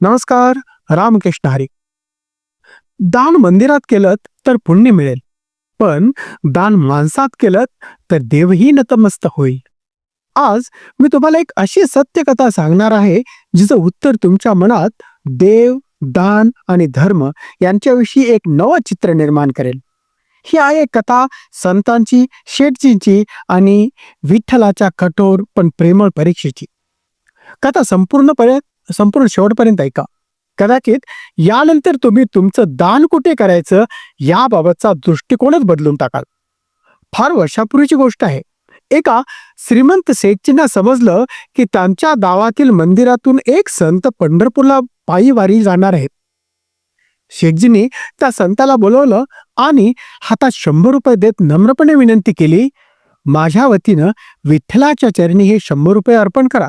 नमस्कार रामकृष्ण हरी. दान मंदिरात केलं तर पुण्य मिळेल पण दान माणसात केलं तर देवही नतमस्त होईल. आज मी तुम्हाला एक अशी सत्य कथा सांगणार आहे जिचं उत्तर तुमच्या मनात देव दान आणि धर्म यांच्याविषयी एक नवं चित्र निर्माण करेल. ही आहे एक कथा संतांची शेटजींची आणि विठ्ठलाच्या कठोर पण प्रेमळ परीक्षेची. कथा संपूर्णपणे संपूर्ण शेवटपर्यंत ऐका. कदाचित यानंतर तुम्ही तुमचं दान कुठे करायचं याबाबतचा दृष्टिकोनच बदलून टाकाल. फार वर्षापूर्वीची गोष्ट आहे. एका श्रीमंत सेठजींना समजलं की त्यांच्या गावातील मंदिरातून एक संत पंढरपूरला पायी वारी जाणार आहेत. शेठजींनी त्या संताला बोलवलं आणि हातात शंभर रुपये देत नम्रपणे विनंती केली माझ्या वतीनं विठ्ठलाच्या चरणी हे शंभर रुपये अर्पण करा.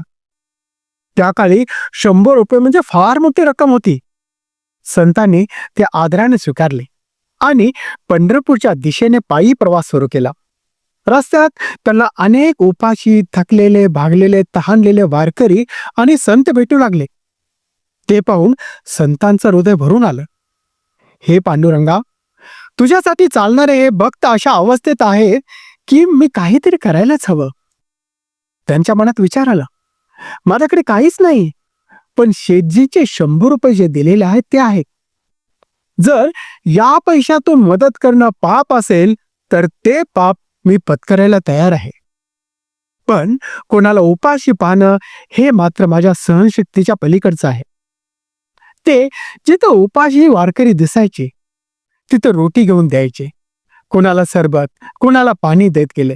त्या काळी शंभर रुपये म्हणजे फार मोठी रक्कम होती. संतांनी ते आदराने स्वीकारले आणि पंढरपूरच्या दिशेने पायी प्रवास सुरू केला. रस्त्यात त्यांना अनेक उपाशी थकलेले भागलेले तहानलेले वारकरी आणि संत भेटू लागले. ते पाहून संतांचं हृदय भरून आलं. हे पांडुरंगा तुझ्यासाठी चालणारे हे भक्त अशा अवस्थेत आहेत की मी काहीतरी करायलाच हवं. त्यांच्या मनात विचार आला. माझ्याकडे काहीच नाही. पण शेठजीचे शंभर रुपये जे दिलेले आहेत ते आहे जर या पैशातून मदत करणं पाप असेल तर ते पाप मी पत्करायला तयार आहे. पण कोणाला उपाशी पाहणं हे मात्र माझ्या सहनशक्तीच्या पलीकडचं आहे. ते जिथं उपाशी वारकरी दिसायचे तिथं रोटी घेऊन द्यायचे. कोणाला सरबत कोणाला पाणी देत गेले.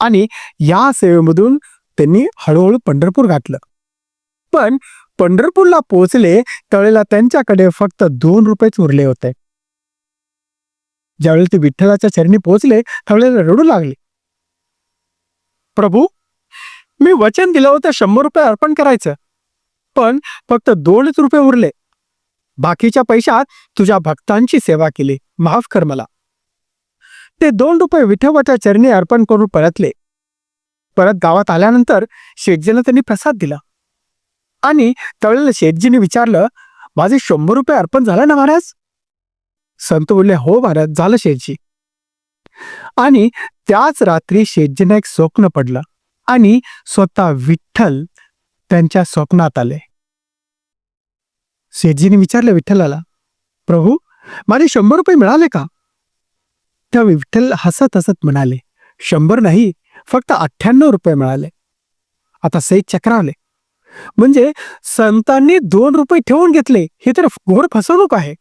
आणि या सेवेमधून त्यांनी हळूहळू पंढरपूर गाठलं. पण पंढरपूरला पोहोचले त्यावेळेला त्यांच्याकडे फक्त दोन रुपयेच उरले होते. ज्यावेळेला ते विठ्ठलाच्या चरणी पोहोचले त्यावेळेला रडू लागले. प्रभू मी वचन दिलं होतं शंभर रुपये अर्पण करायचं पण फक्त दोनच रुपये उरले. बाकीच्या पैशात तुझ्या भक्तांची सेवा केली. माफ कर मला. ते दोन रुपये विठोबाच्या चरणी अर्पण करून परतले. परत गावात आल्यानंतर शेटजीला त्यांनी प्रसाद दिला. आणि त्यावेळेला शेटजीने विचारलं माझे शंभर रुपये अर्पण झालं ना महाराज? संत बोलले हो महाराज झालं शेटजी. आणि त्याच रात्री शेटजीने एक स्वप्न पडलं आणि स्वतः विठ्ठल त्यांच्या स्वप्नात आले. शेटजीने विचारलं विठ्ठलाला प्रभू माझे शंभर रुपये मिळाले का? त्या विठ्ठल हसत हसत म्हणाले शंभर नाही फक्त अठ्ठ्याण्णव रुपये मिळाले. आता सईद चक्रावले. म्हणजे संतांनी दोन रुपये ठेवून घेतले हे तर घोर फसवणूक आहे.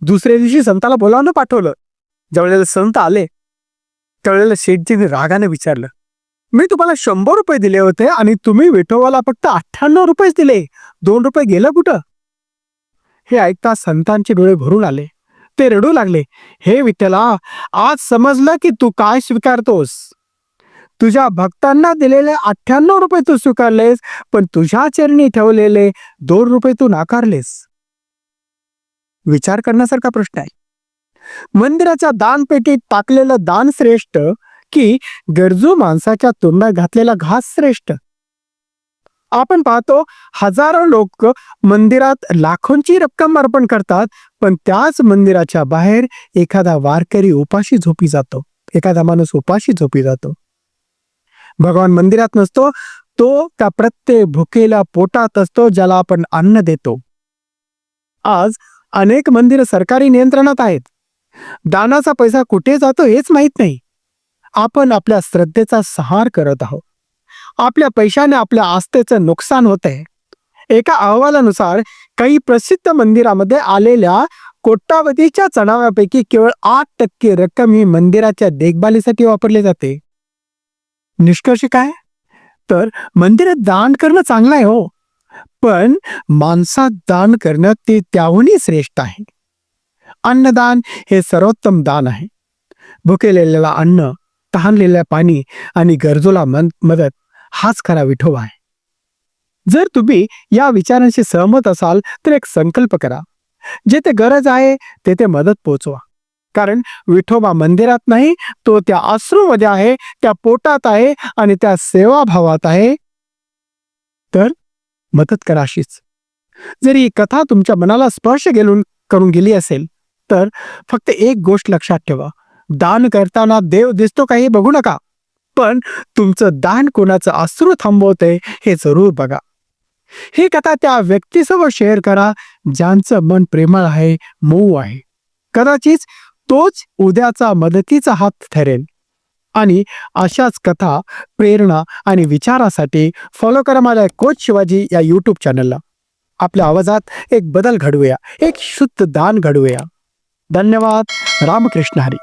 दुसऱ्या दिवशी संताला बोलावणं पाठवलं. ज्यावेळेला संत आले त्यावेळेला शेठजीने रागाने विचारलं मी तुम्हाला शंभर रुपये दिले होते आणि तुम्ही विठोबाला फक्त अठ्ठ्याण्णव रुपयेच दिले. दोन रुपये गेलं कुठं? हे ऐकता संतांचे डोळे भरून आले. ते रडू लागले. हे विठ्ठला आज समजलं की तू काय स्वीकारतोस. तुझ्या भक्तांना दिलेले अठ्ठ्याण्णव रुपये तू स्वीकारलेस पण तुझ्या चरणी ठेवलेले दोन रुपये तू नाकारलेस. विचार करण्यासारखा प्रश्न आहे. मंदिराच्या दानपेटीत टाकलेलं दान श्रेष्ठ की गरजू माणसाच्या तोंडात घातलेला घास श्रेष्ठ? आपण पाहतो हजारो लोक मंदिरात लाखोंची रक्कम अर्पण करतात पण त्याच मंदिराच्या बाहेर एखादा वारकरी उपाशी झोपी जातो. एखादा माणूस उपाशी झोपी जातो. भगवान मंदिरात नसतो तो त्या प्रत्येक भुकेला पोटात असतो ज्याला आपण अन्न देतो. आज अनेक मंदिर सरकारी नियंत्रणात आहेत. दानाचा पैसा कुठे जातो हेच माहीत नाही. आपण आपल्या श्रद्धेचा सहार करत आहोत. आपल्या पैशाने आपल्या आस्थेचं नुकसान होते आहे एका अहवालानुसार काही प्रसिद्ध मंदिरामध्ये आलेल्या कोट्यावधीच्या चढाव्यापैकी केवळ आठ टक्के रक्कम ही मंदिराच्या देखभालीसाठी वापरली जाते. निष्कर्ष काय? तर मंदिरात दान करणं चांगलं आहे हो पण माणसात दान करणं ते त्याहूनही श्रेष्ठ आहे. अन्नदान हे सर्वोत्तम दान आहे. भुकेलेला अन्न तहानलेल्या पाणी आणि गरजूला मदत हाच खरा विठोबा आहे. जर तुम्ही या विचारांशी सहमत असाल तर एक संकल्प करा. जेथे गरज आहे तेथे मदत पोचवा. कारण विठोबा मंदिरात नाही तो त्या आश्रूमध्ये आहे त्या पोटात आहे आणि त्या सेवाभावात आहे. तर मदत करा अशीच. जरी ही कथा तुमच्या मनाला स्पर्श गेलून करून गेली असेल तर फक्त एक गोष्ट लक्षात ठेवा. दान करताना देव दिसतो काही बघू नका. पण तुमचं दान कोणाचं अश्रू थांबवतंय हे जरूर बघा. ही कथा त्या व्यक्तीसोबत शेअर करा ज्यांचं मन प्रेमळ आहे मऊ आहे. कदाचित तोच उद्याचा मदतीचा हात ठरेल. आणि अशाच कथा प्रेरणा आणि विचारासाठी फॉलो करा माझ्या कोच शिवाजी या यूट्यूब चॅनलला आपल्या आवाजात एक बदल घडवूया एक शुद्ध दान घडवूया. धन्यवाद रामकृष्ण हरी.